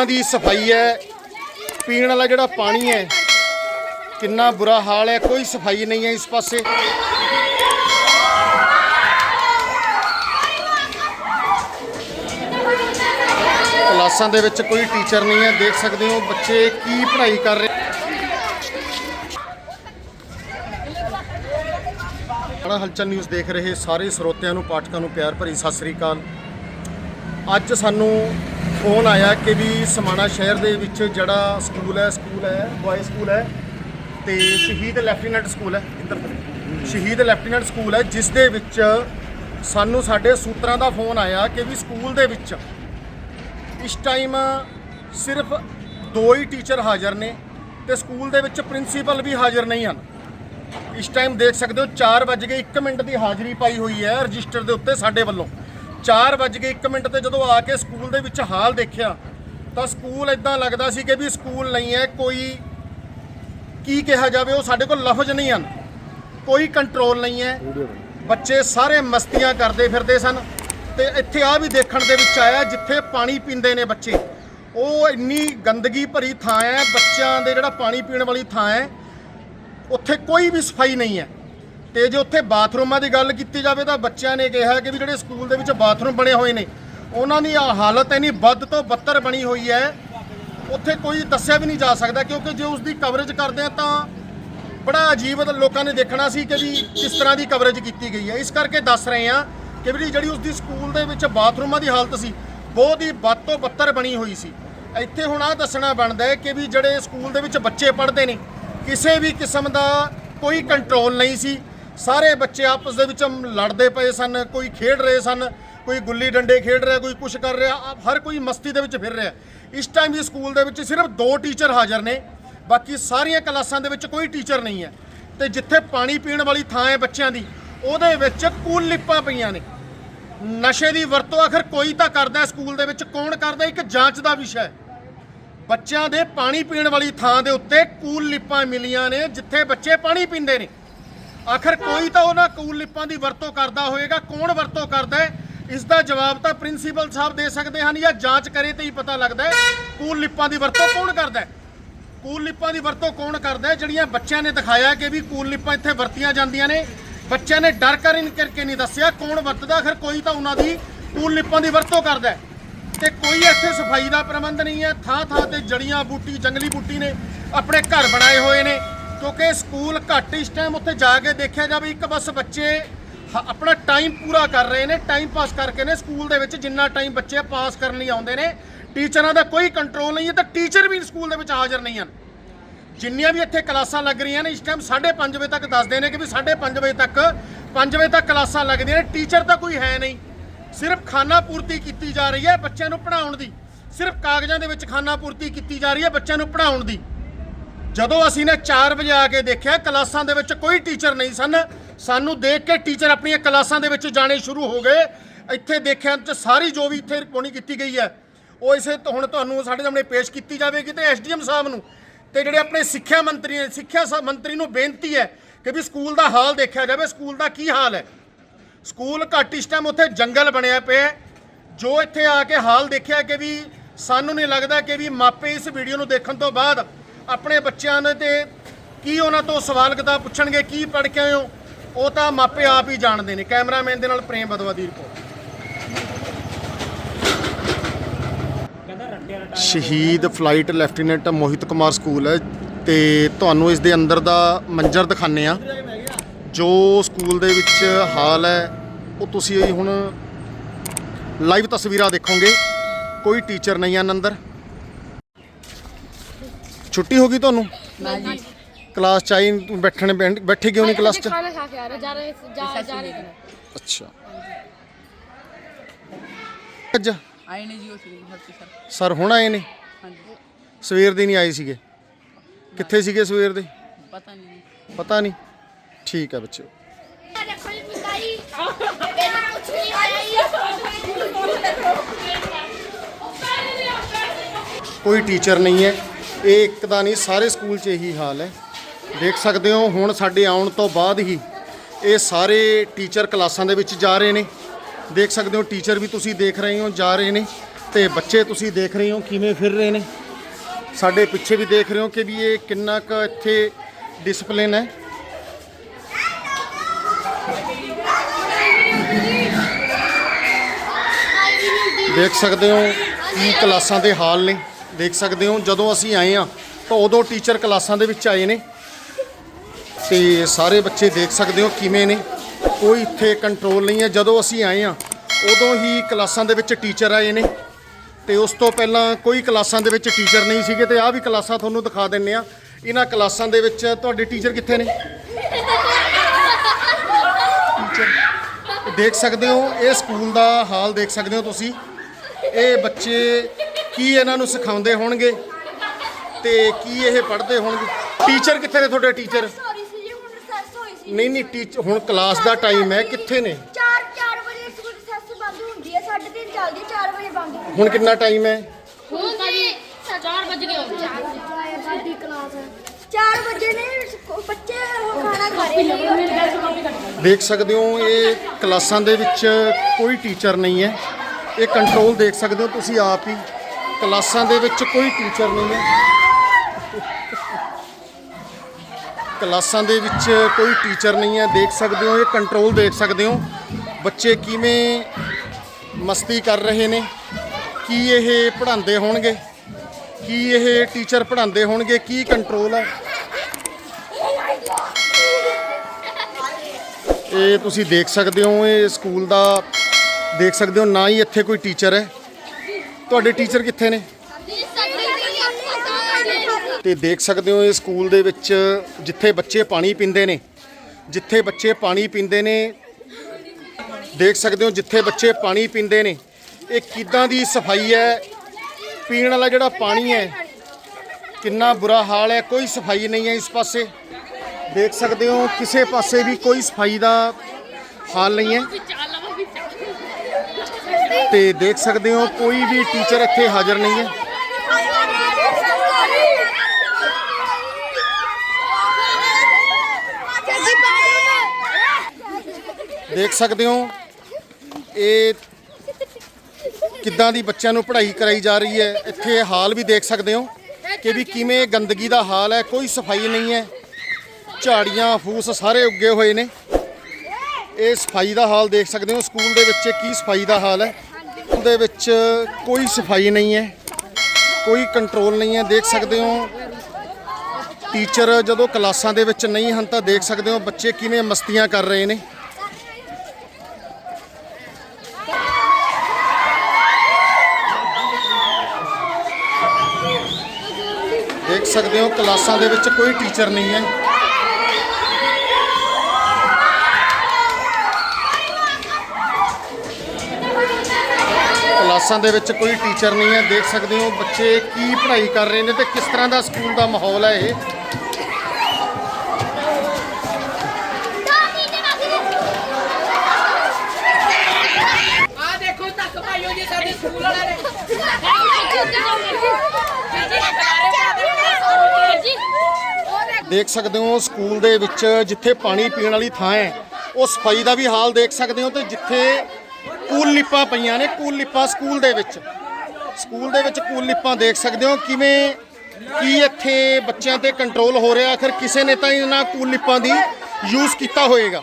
ਤਰ੍ਹਾਂ ਦੀ ਸਫ਼ਾਈ ਹੈ। ਪੀਣ ਵਾਲਾ ਜਿਹੜਾ ਪਾਣੀ ਹੈ, ਕਿੰਨਾ ਬੁਰਾ ਹਾਲ ਹੈ। ਕੋਈ ਸਫ਼ਾਈ ਨਹੀਂ ਹੈ ਇਸ ਪਾਸੇ। ਕਲਾਸਾਂ ਦੇ ਵਿੱਚ ਕੋਈ ਟੀਚਰ ਨਹੀਂ ਹੈ। ਦੇਖ ਸਕਦੇ ਹੋ ਬੱਚੇ ਕੀ ਪੜ੍ਹਾਈ ਕਰ ਰਹੇ। ਹਲਚਲ ਨਿਊਜ਼ ਦੇਖ ਰਹੇ ਸਾਰੇ ਸਰੋਤਿਆਂ ਨੂੰ, ਪਾਠਕਾਂ ਨੂੰ ਪਿਆਰ ਭਰੀ ਸਤਿ ਸ੍ਰੀ ਅਕਾਲ। ਅੱਜ ਸਾਨੂੰ ਫੋਨ ਆਇਆ ਕਿ ਵੀ ਸਮਾਣਾ ਸ਼ਹਿਰ ਦੇ ਵਿੱਚ ਜਿਹੜਾ ਸਕੂਲ ਹੈ ਸਕੂਲ ਹੈ ਬॉय ਸਕੂਲ ਹੈ ਤੇ ਸ਼ਹੀਦ ਲੈਫਟੀਨੈਂਟ ਸਕੂਲ ਹੈ, ਇੱਧਰ ਸ਼ਹੀਦ ਲੈਫਟੀਨੈਂਟ ਸਕੂਲ ਹੈ, ਜਿਸ ਦੇ ਵਿੱਚ ਸਾਨੂੰ ਸਾਡੇ ਸੂਤਰਾਂ ਦਾ ਫੋਨ ਆਇਆ ਕਿ ਵੀ ਸਕੂਲ ਦੇ ਵਿੱਚ ਇਸ ਟਾਈਮ ਸਿਰਫ ਦੋ ਹੀ ਟੀਚਰ ਹਾਜ਼ਰ ਨੇ ਤੇ ਸਕੂਲ ਦੇ ਵਿੱਚ ਪ੍ਰਿੰਸੀਪਲ ਵੀ ਹਾਜ਼ਰ ਨਹੀਂ ਹਨ। ਇਸ ਟਾਈਮ ਦੇਖ ਸਕਦੇ ਹੋ 4 ਵਜ ਕੇ 1 ਮਿੰਟ ਦੀ ਹਾਜ਼ਰੀ ਪਾਈ ਹੋਈ ਹੈ ਰਜਿਸਟਰ ਦੇ ਉੱਤੇ ਸਾਡੇ ਵੱਲੋਂ। 4 ਵਜ ਕੇ 1 ਮਿੰਟ ਤੇ ਜਦੋਂ ਆ ਕੇ ਸਕੂਲ ਦੇ ਵਿੱਚ ਹਾਲ ਦੇਖਿਆ, ਤਾਂ ਸਕੂਲ ਇਦਾਂ ਲੱਗਦਾ ਸੀ ਕਿ ਵੀ ਸਕੂਲ ਨਹੀਂ ਹੈ, ਕੋਈ ਕੀ ਕਿਹਾ ਜਾਵੇ, ਉਹ ਸਾਡੇ ਕੋਲ ਲਫ਼ਜ਼ ਨਹੀਂ ਹਨ। ਕੋਈ ਕੰਟਰੋਲ ਨਹੀਂ ਹੈ। ਬੱਚੇ ਸਾਰੇ ਮਸਤੀਆਂ ਕਰਦੇ ਫਿਰਦੇ ਸਨ ਤੇ ਇੱਥੇ ਆ ਵੀ ਦੇਖਣ ਦੇ ਵਿੱਚ ਆਇਆ, ਜਿੱਥੇ ਪਾਣੀ ਪੀਂਦੇ ਨੇ ਬੱਚੇ। ਉਹ ਇੰਨੀ ਗੰਦਗੀ ਭਰੀ ਥਾਂ ਹੈ, ਬੱਚਿਆਂ ਦੇ ਜਿਹੜਾ ਪਾਣੀ ਪੀਣ ਵਾਲੀ ਥਾਂ ਹੈ, ਉੱਥੇ ਕੋਈ ਵੀ ਸਫ਼ਾਈ ਨਹੀਂ ਹੈ। ਤੇ ਜੇ ਉੱਥੇ ਬਾਥਰੂਮਾਂ ਦੀ ਗੱਲ ਕੀਤੀ ਜਾਵੇ ਤਾਂ ਬੱਚਿਆਂ ਨੇ ਕਿਹਾ ਕਿ ਵੀ ਜਿਹੜੇ ਸਕੂਲ ਦੇ ਵਿੱਚ ਬਾਥਰੂਮ ਬਣੇ ਹੋਏ ਨੇ, ਉਹਨਾਂ ਦੀ ਹਾਲਤ ਇੰਨੀ ਵੱਧ ਤੋਂ ਬੱਤਰ ਬਣੀ ਹੋਈ ਹੈ, ਉੱਥੇ ਕੋਈ ਦੱਸਿਆ ਵੀ ਨਹੀਂ ਜਾ ਸਕਦਾ, ਕਿਉਂਕਿ ਜੇ ਉਸ ਦੀ ਕਵਰੇਜ ਕਰਦੇ ਆ ਤਾਂ ਬੜਾ ਅਜੀਬ ਲੋਕਾਂ ਨੇ ਦੇਖਣਾ ਸੀ ਕਿ ਵੀ ਕਿਸ ਤਰ੍ਹਾਂ ਦੀ ਕਵਰੇਜ ਕੀਤੀ ਗਈ ਹੈ। ਇਸ ਕਰਕੇ ਦੱਸ ਰਹੇ ਆ ਕਿ ਵੀ ਜਿਹੜੀ ਉਸ ਦੀ ਸਕੂਲ ਦੇ ਵਿੱਚ ਬਾਥਰੂਮਾਂ ਦੀ ਹਾਲਤ ਸੀ, ਬਹੁਤ ਹੀ ਵੱਧ ਤੋਂ ਬੱਤਰ ਬਣੀ ਹੋਈ ਸੀ। ਇੱਥੇ ਹੁਣ ਆ ਦੱਸਣਾ ਬਣਦਾ ਹੈ ਕਿ ਵੀ ਜਿਹੜੇ ਸਕੂਲ ਦੇ ਵਿੱਚ ਬੱਚੇ ਪੜ੍ਹਦੇ ਨੇ, ਕਿਸੇ ਵੀ ਕਿਸਮ ਦਾ ਕੋਈ ਕੰਟਰੋਲ ਨਹੀਂ ਸੀ। ਸਾਰੇ ਬੱਚੇ ਆਪਸ ਦੇ ਵਿੱਚ ਲੜਦੇ ਪਏ ਸਨ, ਕੋਈ ਖੇਡ ਰਹੇ ਸਨ, ਕੋਈ ਗੁੱਲੀ ਡੰਡੇ ਖੇਡ ਰਿਹਾ, ਕੋਈ ਕੁਝ ਕਰ ਰਿਹਾ ਆ- ਹਰ ਕੋਈ ਮਸਤੀ ਦੇ ਵਿੱਚ ਫਿਰ ਰਿਹਾ। ਇਸ ਟਾਈਮ ਵੀ ਸਕੂਲ ਦੇ ਵਿੱਚ ਸਿਰਫ ਦੋ ਟੀਚਰ ਹਾਜ਼ਰ ਨੇ, ਬਾਕੀ ਸਾਰੀਆਂ ਕਲਾਸਾਂ ਦੇ ਵਿੱਚ ਕੋਈ ਟੀਚਰ ਨਹੀਂ ਹੈ। ਤੇ ਜਿੱਥੇ ਪਾਣੀ ਪੀਣ ਵਾਲੀ ਥਾਂ ਹੈ ਬੱਚਿਆਂ ਦੀ, ਉਹਦੇ ਵਿੱਚ ਕੂਲ ਲਿਪਾਂ ਪਈਆਂ ਨੇ। ਨਸ਼ੇ ਦੀ ਵਰਤੋਂ ਆਖਰ ਕੋਈ ਤਾਂ ਕਰਦਾ ਸਕੂਲ ਦੇ ਵਿੱਚ, ਕੌਣ ਕਰਦਾ, ਇੱਕ ਜਾਂਚ ਦਾ ਵਿਸ਼ਾ ਹੈ। ਬੱਚਿਆਂ ਦੇ ਪਾਣੀ ਪੀਣ ਵਾਲੀ ਥਾਂ ਦੇ ਉੱਤੇ ਕੂਲ ਲਿਪਾਂ ਮਿਲੀਆਂ ਨੇ, ਜਿੱਥੇ ਬੱਚੇ ਪਾਣੀ ਪੀਂਦੇ ਨੇ। ਆਖਰ ਕੋਈ ਤਾਂ ਉਹਨਾਂ ਕੂਲ ਲਿਪਾਂ ਦੀ ਵਰਤੋਂ ਕਰਦਾ ਹੋਏਗਾ, ਕੌਣ ਵਰਤੋਂ ਕਰਦਾ ਹੈ? ਇਸ ਦਾ ਜਵਾਬ ਤਾਂ ਪ੍ਰਿੰਸੀਪਲ ਸਾਹਿਬ ਦੇ ਸਕਦੇ ਹਨ ਜਾਂ ਜਾਂਚ ਕਰੇ ਤੇ ਹੀ ਪਤਾ ਲੱਗਦਾ ਹੈ। ਕੂਲ ਲਿਪਾਂ ਦੀ ਵਰਤੋਂ ਕੌਣ ਕਰਦਾ ਹੈ? ਕੂਲ ਲਿਪਾਂ ਦੀ ਵਰਤੋਂ ਕੌਣ ਕਰਦਾ ਹੈ? ਜਿਹੜੀਆਂ ਬੱਚਿਆਂ ਨੇ ਦਿਖਾਇਆ ਕਿ ਵੀ ਕੂਲ ਲਿਪਾਂ ਇੱਥੇ ਵਰਤੀਆਂ ਜਾਂਦੀਆਂ ਨੇ। ਬੱਚਿਆਂ ਨੇ ਡਰ ਕਰ ਕਰਕੇ ਨਹੀਂ ਦੱਸਿਆ ਕੌਣ ਵਰਤਦਾ, ਆਖਰ ਕੋਈ ਤਾਂ ਉਹਨਾਂ ਦੀ ਕੂਲ ਲਿਪਾਂ ਦੀ ਵਰਤੋਂ ਕਰਦਾ ਹੈ। ਤੇ ਕੋਈ ਇੱਥੇ ਸਫ਼ਾਈ ਦਾ ਪ੍ਰਬੰਧ ਨਹੀਂ ਹੈ। ਥਾਂ ਥਾਂ ਤੇ ਜੜੀਆਂ ਬੂਟੀ, ਜੰਗਲੀ ਬੂਟੀ ਨੇ ਆਪਣੇ ਘਰ ਬਣਾਏ ਹੋਏ ਨੇ। ਕਿਉਂਕਿ ਸਕੂਲ ਘੱਟ ਇਸ ਟਾਈਮ ਉੱਥੇ ਜਾ ਕੇ ਦੇਖਿਆ ਜਾਵੇ, ਇੱਕ ਬਸ ਬੱਚੇ ਹ- ਆਪਣਾ ਟਾਈਮ ਪੂਰਾ ਕਰ ਰਹੇ ਨੇ ਟਾਈਮ ਪਾਸ ਕਰਕੇ ਨੇ ਸਕੂਲ ਦੇ ਵਿੱਚ, ਜਿੰਨਾ ਟਾਈਮ ਬੱਚੇ ਪਾਸ ਕਰਨ ਲਈ ਆਉਂਦੇ ਨੇ। ਟੀਚਰਾਂ ਦਾ ਕੋਈ ਕੰਟਰੋਲ ਨਹੀਂ ਹੈ ਤਾਂ ਟੀਚਰ ਵੀ ਸਕੂਲ ਦੇ ਵਿੱਚ ਹਾਜ਼ਰ ਨਹੀਂ ਹਨ। ਜਿੰਨੀਆਂ ਵੀ ਇੱਥੇ ਕਲਾਸਾਂ ਲੱਗ ਰਹੀਆਂ ਨੇ, ਇਸ ਟਾਈਮ 5:30 ਵਜੇ ਤੱਕ ਦੱਸਦੇ ਨੇ ਕਿ ਵੀ 5:30 ਵਜੇ ਤੱਕ 5 ਵਜੇ ਤੱਕ ਕਲਾਸਾਂ ਲੱਗਦੀਆਂ ਨੇ ਟੀਚਰ ਤਾਂ ਕੋਈ ਹੈ ਨਹੀਂ। ਸਿਰਫ ਖਾਨਾ ਪੂਰਤੀ ਕੀਤੀ ਜਾ ਰਹੀ ਹੈ ਬੱਚਿਆਂ ਨੂੰ ਪੜ੍ਹਾਉਣ ਦੀ। ਸਿਰਫ ਕਾਗਜ਼ਾਂ ਦੇ ਵਿੱਚ ਖਾਨਾ ਪੂਰਤੀ ਕੀਤੀ ਜਾ ਰਹੀ ਹੈ ਬੱਚਿਆਂ ਨੂੰ ਪੜ੍ਹਾਉਣ ਦੀ। ਜਦੋਂ ਅਸੀਂ ਨੇ 4 ਵਜੇ ਆ ਕੇ ਦੇਖਿਆ, ਕਲਾਸਾਂ ਦੇ ਵਿੱਚ ਕੋਈ ਟੀਚਰ ਨਹੀਂ ਸਨ। ਸਾਨੂੰ ਦੇਖ ਕੇ ਟੀਚਰ ਆਪਣੀਆਂ ਕਲਾਸਾਂ ਦੇ ਵਿੱਚ ਜਾਣੇ ਸ਼ੁਰੂ ਹੋ ਗਏ। ਇੱਥੇ ਦੇਖਿਆ ਤੇ ਸਾਰੀ ਜੋ ਵੀ ਇੱਥੇ ਰਿਪੋਰਟਿੰਗ ਕੀਤੀ ਗਈ ਹੈ, ਉਹ ਇਸੇ ਹੁਣ ਤੁਹਾਨੂੰ ਸਾਡੇ ਸਾਹਮਣੇ ਪੇਸ਼ ਕੀਤੀ ਜਾਵੇਗੀ ਤੇ ਐਸਡੀਐਮ ਸਾਹਿਬ ਨੂੰ। ਤੇ ਜਿਹੜੇ ਆਪਣੇ ਸਿੱਖਿਆ ਮੰਤਰੀ ਨੇ ਸਿੱਖਿਆ ਸ- ਮੰਤਰੀ ਨੂੰ ਬੇਨਤੀ ਹੈ ਕਿ ਵੀ ਸਕੂਲ ਦਾ ਹਾਲ ਦੇਖਿਆ ਜਾਵੇ। ਸਕੂਲ ਦਾ ਕੀ ਹਾਲ ਹੈ? ਸਕੂਲ ਘੱਟ ਇਸ ਟਾਈਮ ਉੱਥੇ ਜੰਗਲ ਬਣਿਆ ਪਿਆ ਜੋ ਇੱਥੇ ਆ ਕੇ ਹਾਲ ਦੇਖਿਆ ਕਿ ਵੀ ਸਾਨੂੰ ਨਹੀਂ ਲੱਗਦਾ ਕਿ ਵੀ ਮਾਪੇ ਇਸ ਵੀਡੀਓ ਨੂੰ ਦੇਖਣ ਤੋਂ ਬਾਅਦ ਆਪਣੇ ਬੱਚਿਆਂ ਨੇ ਤੇ ਕੀ ਉਹਨਾਂ ਤੋਂ ਸਵਾਲ ਕਿਤਾਬ ਪੁੱਛਣਗੇ ਕੀ ਪੜ੍ਹ ਕੇ ਆਏ ਹੋ ਉਹ ਤਾਂ ਮਾਪੇ ਆਪ ਹੀ ਜਾਣਦੇ ਨੇ। ਕੈਮਰਾਮੈਨ ਦੇ ਨਾਲ ਪ੍ਰੇਮ ਬਦਵਾ ਦੀ ਰਿਪੋਰਟ ਸ਼ਹੀਦ flight lieutenant Mohit Kumar school ਹੈ ਤੇ ਤੁਹਾਨੂੰ ਇਸ ਦੇ ਅੰਦਰ ਦਾ ਮੰਜ਼ਰ ਦਿਖਾਣੇ ਆ ਜੋ ਸਕੂਲ ਦੇ ਵਿੱਚ ਹਾਲ ਹੈ ਉਹ ਤੁਸੀਂ ਹੁਣ ਲਾਈਵ ਤਸਵੀਰਾਂ ਦੇਖੋਗੇ। ਕੋਈ ਟੀਚਰ ਨਹੀਂ ਹਨ ਅੰਦਰ। ਛੁੱਟੀ ਹੋ ਗਈ ਤੁਹਾਨੂੰ ना जी ਕਲਾਸ ਚ ਆਈ ਤੂੰ ਬੈਠਣ ਬੈਠ- ਬੈਠੇ ਕਿਉਂ ਨਹੀਂ ਕਲਾਸ ਚ खाना खा के आ रहे जा रहे जा जा रहे थे ਅੱਛਾ ਅੱਜ ਆਏ ਨੇ ਜੀ ਉਹ ਸੀ ਹਰਤੀ ਸਰ ਸਰ ਹੁਣ ਆਏ ਨੇ ਹਾਂਜੀ ਸਵੇਰ ਦੇ ਨਹੀਂ ਆਏ ਸੀਗੇ ਕਿੱਥੇ ਸੀਗੇ ਸਵੇਰ ਦੇ ਪਤਾ ਨਹੀਂ ਪਤਾ ਨਹੀਂ ਠੀਕ ਹੈ ਬੱਚੇ ਦੇਖੋ ਜੀ ਮਿਸਾਈ ਇਹਨੂੰ ਕੁਛ ਨਹੀਂ ਆਇਆ ਕੋਈ ਟੀਚਰ ਨਹੀਂ ਹੈ ਇਹ ਇੱਕ ਦਾ ਨਹੀਂ, ਸਾਰੇ ਸਕੂਲ 'ਚ ਇਹੀ ਹਾਲ ਹੈ। ਦੇਖ ਸਕਦੇ ਹੋ, ਹੁਣ ਸਾਡੇ ਆਉਣ ਤੋਂ ਬਾਅਦ ਹੀ ਇਹ ਸਾਰੇ ਟੀਚਰ ਕਲਾਸਾਂ ਦੇ ਵਿੱਚ ਜਾ ਰਹੇ ਨੇ। ਦੇਖ ਸਕਦੇ ਹੋ, ਟੀਚਰ ਵੀ ਤੁਸੀਂ ਦੇਖ ਰਹੇ ਹੋ, ਜਾ ਰਹੇ ਨੇ ਤੇ ਬੱਚੇ ਤੁਸੀਂ ਦੇਖ ਰਹੇ ਹੋ, ਕਿਵੇਂ ਫਿਰ ਰਹੇ ਨੇ। ਸਾਡੇ ਪਿੱਛੇ ਵੀ ਦੇਖ ਰਹੇ ਹੋ ਕਿ ਵੀ ਇਹ ਕਿੰਨਾ ਕੁ ਇੱਥੇ ਡਿਸਪਲਿਨ ਹੈ। ਦੇਖ ਸਕਦੇ ਹੋ, ਕੀ ਕਲਾਸਾਂ ਦੇ ਹਾਲ ਨੇ। ਦੇਖ ਸਕਦੇ ਹੋ, ਜਦੋਂ ਅਸੀਂ ਆਏ ਆ ਤਾਂ ਉਦੋਂ ਟੀਚਰ ਕਲਾਸਾਂ ਦੇ ਵਿੱਚ ਆਏ ਨੇ। ਤੇ ਸਾਰੇ ਬੱਚੇ ਦੇਖ ਸਕਦੇ ਹੋ ਕਿਵੇਂ ਨੇ। ਕੋਈ ਇੱਥੇ ਕੰਟਰੋਲ ਨਹੀਂ ਹੈ। ਜਦੋਂ ਅਸੀਂ ਆਏ ਆ ਉਦੋਂ ਹੀ ਕਲਾਸਾਂ ਦੇ ਵਿੱਚ ਟੀਚਰ ਆਏ ਨੇ। ਤੇ ਉਸ ਤੋਂ ਪਹਿਲਾਂ ਕੋਈ ਕਲਾਸਾਂ ਦੇ ਵਿੱਚ ਟੀਚਰ ਨਹੀਂ ਸੀਗੇ। ਤੇ ਆਹ ਵੀ ਕਲਾਸਾਂ ਤੁਹਾਨੂੰ ਦਿਖਾ ਦਿੰਨੇ ਆ ਇਹਨਾਂ ਕਲਾਸਾਂ ਦੇ ਵਿੱਚ ਤੁਹਾਡੇ ਟੀਚਰ ਕਿੱਥੇ ਨੇ? ਟੀਚਰ ਦੇਖ ਸਕਦੇ ਹੋ, ਇਹ ਸਕੂਲ ਦਾ ਹਾਲ ਦੇਖ ਸਕਦੇ ਹੋ ਤੁਸੀਂ। ਇਹ ਬੱਚੇ ਕੀ ਇਹਨਾਂ ਨੂੰ ਸਿਖਾਉਂਦੇ ਹੋਣਗੇ ਤੇ ਕੀ ਇਹ ਪੜ੍ਹਦੇ ਹੋਣਗੇ? ਟੀਚਰ ਕਿੱਥੇ ਨੇ ਤੁਹਾਡੇ ਟੀਚਰ ਸੌਰੀ ਸੀ ਜੀ ਹੁਣ ਰਿਸੈਸ ਹੋਈ ਸੀ। ਨਹੀਂ ਨਹੀਂ ਟੀਚਰ ਹੁਣ ਕਲਾਸ ਦਾ ਟਾਈਮ ਹੈ ਕਿੱਥੇ ਨੇ? 4 4 ਵਜੇ ਸਕੂਲ ਰਿਸੈਸ ਬੰਦ ਹੁੰਦੀ ਹੈ 3:30 ਚੱਲਦੀ 4 ਵਜੇ ਬੰਦ ਹੁੰਦੀ ਹੁਣ ਕਿੰਨਾ ਟਾਈਮ ਹੈ? ਹੁਣ ਤਾਂ ਜੀ 4 ਵਜ ਗਏ ਸਾਡੀ ਕਲਾਸ ਹੈ। 4 ਵਜੇ ਨੇ ਬੱਚੇ ਉਹ ਖਾਣਾ ਖਾ ਰਹੇ ਨੇ। ਦੇਖ ਸਕਦੇ ਹੋ ਇਹ ਕਲਾਸਾਂ ਦੇ ਵਿੱਚ ਕੋਈ ਟੀਚਰ ਨਹੀਂ ਹੈ। ਇਹ ਕੰਟਰੋਲ ਦੇਖ ਸਕਦੇ ਹੋ ਤੁਸੀਂ ਆਪ ਹੀ। ਕਲਾਸਾਂ ਦੇ ਵਿੱਚ ਕੋਈ ਟੀਚਰ ਨਹੀਂ ਹੈ। ਕਲਾਸਾਂ ਦੇ ਵਿੱਚ ਕੋਈ ਟੀਚਰ ਨਹੀਂ ਹੈ। ਦੇਖ ਸਕਦੇ ਹੋ, ਇਹ ਕੰਟਰੋਲ ਦੇਖ ਸਕਦੇ ਹੋ। ਬੱਚੇ ਕਿਵੇਂ ਮਸਤੀ ਕਰ ਰਹੇ ਨੇ, ਕੀ ਇਹ ਪੜ੍ਹਾਉਂਦੇ ਹੋਣਗੇ, ਕੀ ਇਹ ਟੀਚਰ ਪੜ੍ਹਾਉਂਦੇ ਹੋਣਗੇ, ਕੀ ਕੰਟਰੋਲ ਹੈ। ਇਹ ਤੁਸੀਂ ਦੇਖ ਸਕਦੇ ਹੋ, ਇਹ ਸਕੂਲ ਦਾ, ਦੇਖ ਸਕਦੇ ਹੋ, ਨਾ ਹੀ ਇੱਥੇ ਕੋਈ ਟੀਚਰ ਹੈ। ਤੁਹਾਡੇ ਟੀਚਰ ਕਿੱਥੇ ਨੇ? ਤੇ ਦੇਖ ਸਕਦੇ ਹੋ ਇਹ ਸਕੂਲ ਦੇ ਵਿੱਚ ਜਿੱਥੇ ਬੱਚੇ ਪਾਣੀ ਪੀਂਦੇ ਨੇ, ਜਿੱਥੇ ਬੱਚੇ ਪਾਣੀ ਪੀਂਦੇ ਨੇ, ਦੇਖ ਸਕਦੇ ਹੋ ਜਿੱਥੇ ਬੱਚੇ ਪਾਣੀ ਪੀਂਦੇ ਨੇ, ਇਹ ਕਿੱਦਾਂ ਦੀ ਸਫ਼ਾਈ ਹੈ? ਪੀਣ ਵਾਲਾ ਜਿਹੜਾ ਪਾਣੀ ਹੈ, ਕਿੰਨਾ ਬੁਰਾ ਹਾਲ ਹੈ? ਕੋਈ ਸਫ਼ਾਈ ਨਹੀਂ ਹੈ ਇਸ ਪਾਸੇ। ਦੇਖ ਸਕਦੇ ਹੋ ਕਿਸੇ ਪਾਸੇ ਵੀ ਕੋਈ ਸਫ਼ਾਈ ਦਾ ਹਾਲ ਨਹੀਂ ਹੈ। ਤੇ ਦੇਖ ਸਕਦੇ ਹੋ, ਕੋਈ ਵੀ ਟੀਚਰ ਇੱਥੇ ਹਾਜ਼ਰ ਨਹੀਂ ਹੈ। ਦੇਖ ਸਕਦੇ ਹੋ, ਇਹ ਕਿੱਦਾਂ ਦੀ ਬੱਚਿਆਂ ਨੂੰ ਪੜ੍ਹਾਈ ਕਰਾਈ ਜਾ ਰਹੀ ਹੈ। ਇੱਥੇ ਹਾਲ ਵੀ ਦੇਖ ਸਕਦੇ ਹੋ ਕਿ ਵੀ ਕਿਵੇਂ ਗੰਦਗੀ ਦਾ ਹਾਲ ਹੈ, ਕੋਈ ਸਫ਼ਾਈ ਨਹੀਂ ਹੈ। ਝਾੜੀਆਂ, ਫੂਸ ਸਾਰੇ ਉੱਗੇ ਹੋਏ ਨੇ। ਇਹ ਸਫ਼ਾਈ ਦਾ ਹਾਲ ਦੇਖ ਸਕਦੇ ਹੋ, ਸਕੂਲ ਦੇ ਵਿੱਚ ਕੀ ਸਫ਼ਾਈ ਦਾ ਹਾਲ ਹੈ। ਉਹਦੇ ਵਿੱਚ ਕੋਈ ਸਫ਼ਾਈ ਨਹੀਂ ਹੈ, ਕੋਈ ਕੰਟਰੋਲ ਨਹੀਂ ਹੈ, ਦੇਖ ਸਕਦੇ ਹੋ। ਟੀਚਰ ਜਦੋਂ ਕਲਾਸਾਂ ਦੇ ਵਿੱਚ ਨਹੀਂ ਹਨ ਤਾਂ ਦੇਖ ਸਕਦੇ ਹੋ, ਬੱਚੇ ਕਿਵੇਂ ਮਸਤੀਆਂ ਕਰ ਰਹੇ ਨੇ। ਦੇਖ ਸਕਦੇ ਹੋ, ਕਲਾਸਾਂ ਦੇ ਵਿੱਚ ਕੋਈ ਟੀਚਰ ਨਹੀਂ ਹੈ। ਕਲਾਸਾਂ ਦੇ ਵਿੱਚ ਕੋਈ ਟੀਚਰ ਨਹੀਂ ਹੈ ਦੇਖ ਸਕਦੇ ਹੋ ਬੱਚੇ ਕੀ ਪੜ੍ਹਾਈ ਕਰ ਰਹੇ ਨੇ ਤੇ ਕਿਸ ਤਰ੍ਹਾਂ ਦਾ ਸਕੂਲ ਦਾ ਮਾਹੌਲ ਹੈ ਇਹ। ਆ ਦੇਖੋ ਧੱਕ ਭਾਈਓ ਜੀ ਸਾਡੇ ਸਕੂਲ ਵਾਲਿਆਂ ਨੇ ਦੇਖ ਸਕਦੇ ਹੋ ਸਕੂਲ ਦੇ ਵਿੱਚ ਜਿੱਥੇ ਪਾਣੀ ਪੀਣ ਵਾਲੀ ਥਾਂ ਹੈ ਉਹ ਸਫ਼ਾਈ ਦਾ ਵੀ ਹਾਲ ਦੇਖ ਸਕਦੇ ਹੋ ਤੇ ਜਿੱਥੇ ਕੂਲ ਲਿਪਾਂ ਪਈਆਂ ਨੇ ਕੂਲ ਲਿਪਾਂ ਸਕੂਲ ਦੇ ਵਿੱਚ। ਸਕੂਲ ਦੇ ਵਿੱਚ ਕੂਲ ਲਿਪਾਂ ਦੇਖ ਸਕਦੇ ਹੋ ਕਿਵੇਂ, ਕੀ ਇੱਥੇ ਬੱਚਿਆਂ ਤੇ ਕੰਟਰੋਲ ਹੋ ਰਿਹਾ। ਆਖਰ ਕਿਸੇ ਨੇ ਤਾਂ ਇਹਨਾਂ ਕੂਲ ਲਿਪਾਂ ਦੀ ਯੂਜ਼ ਕੀਤਾ ਹੋਏਗਾ।